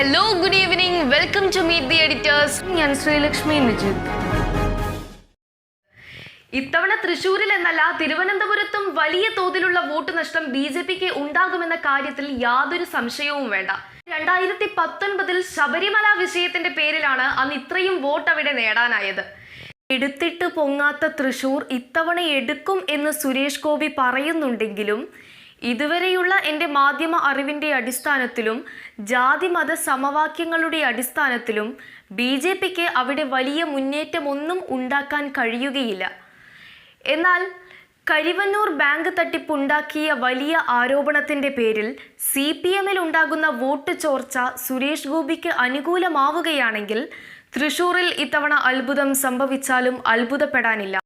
Hello good evening welcome to meet the editors ഞാൻ ശ്രീലക്ഷ്മി നിജിത്. ഇത്തവണ തൃശൂരിൽ എന്നല്ല തിരുവനന്തപുരത്തും വലിയ തോതിലുള്ള വോട്ട് നഷ്ടം ബി ജെ പിക്ക് ഉണ്ടാകുമെന്ന കാര്യത്തിൽ യാതൊരു സംശയവും വേണ്ട. രണ്ടായിരത്തി പത്തൊൻപതിൽ ശബരിമല വിഷയത്തിന്റെ പേരിലാണ് അന്ന് ഇത്രയും വോട്ട് അവിടെ നേടാനായത്. എടുത്തിട്ട് പൊങ്ങാത്ത തൃശൂർ ഇത്തവണ എടുക്കും എന്ന് സുരേഷ് ഗോപി പറയുന്നുണ്ടെങ്കിലും ഇതുവരെയുള്ള എന്റെ മാധ്യമ അറിവിന്റെ അടിസ്ഥാനത്തിലും ജാതി മത സമവാക്യങ്ങളുടെ അടിസ്ഥാനത്തിലും ബി ജെ പിക്ക് അവിടെ വലിയ മുന്നേറ്റമൊന്നും ഉണ്ടാക്കാൻ കഴിയുകയില്ല. എന്നാൽ കരിവന്നൂർ ബാങ്ക് തട്ടിപ്പുണ്ടാക്കിയ വലിയ ആരോപണത്തിന്റെ പേരിൽ സി പി എമ്മിൽ ഉണ്ടാകുന്ന വോട്ട് ചോർച്ച സുരേഷ് ഗോപിക്ക് അനുകൂലമാവുകയാണെങ്കിൽ തൃശൂരിൽ ഇത്തവണ അത്ഭുതം സംഭവിച്ചാലും അത്ഭുതപ്പെടാനില്ല.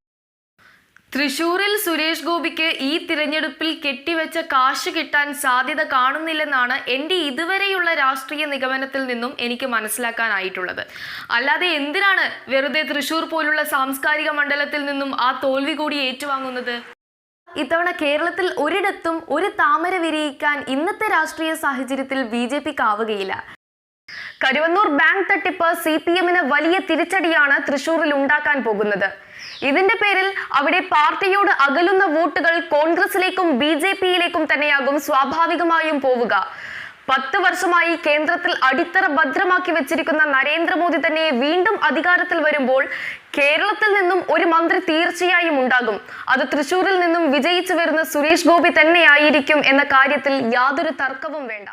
തൃശൂരിൽ സുരേഷ് ഗോപിക്ക് ഈ തിരഞ്ഞെടുപ്പിൽ കെട്ടിവെച്ച കാശ് കിട്ടാൻ സാധ്യത കാണുന്നില്ലെന്നാണ് എന്റെ ഇതുവരെയുള്ള രാഷ്ട്രീയ നിഗമനത്തിൽ നിന്നും എനിക്ക് മനസ്സിലാക്കാനായിട്ടുള്ളത്. അല്ലാതെ എന്തിനാണ് വെറുതെ തൃശൂർ പോലുള്ള സാംസ്കാരിക മണ്ഡലത്തിൽ നിന്നും ആ തോൽവി കൂടി ഏറ്റുവാങ്ങുന്നത്? ഇത്തവണ കേരളത്തിൽ ഒരിടത്തും ഒരു താമര വിരിയിക്കാൻ ഇന്നത്തെ രാഷ്ട്രീയ സാഹചര്യത്തിൽ ബി ജെ കരുവന്നൂർ ബാങ്ക് തട്ടിപ്പ് സി പി എമ്മിന് വലിയ തിരിച്ചടിയാണ് തൃശൂരിൽ ഉണ്ടാക്കാൻ പോകുന്നത്. ഇതിന്റെ പേരിൽ അവിടെ പാർട്ടിയോട് അകലുന്ന വോട്ടുകൾ കോൺഗ്രസിലേക്കും ബി ജെ പിയിലേക്കും തന്നെയാകും സ്വാഭാവികമായും പോവുക. പത്ത് വർഷമായി കേന്ദ്രത്തിൽ അടിത്തറ ഭദ്രമാക്കി വെച്ചിരിക്കുന്ന നരേന്ദ്രമോദി തന്നെ വീണ്ടും അധികാരത്തിൽ വരുമ്പോൾ കേരളത്തിൽ നിന്നും ഒരു മന്ത്രി തീർച്ചയായും ഉണ്ടാകും. അത് തൃശൂരിൽ നിന്നും വിജയിച്ചു വരുന്ന സുരേഷ് ഗോപി തന്നെയായിരിക്കും എന്ന കാര്യത്തിൽ യാതൊരു തർക്കവും വേണ്ട.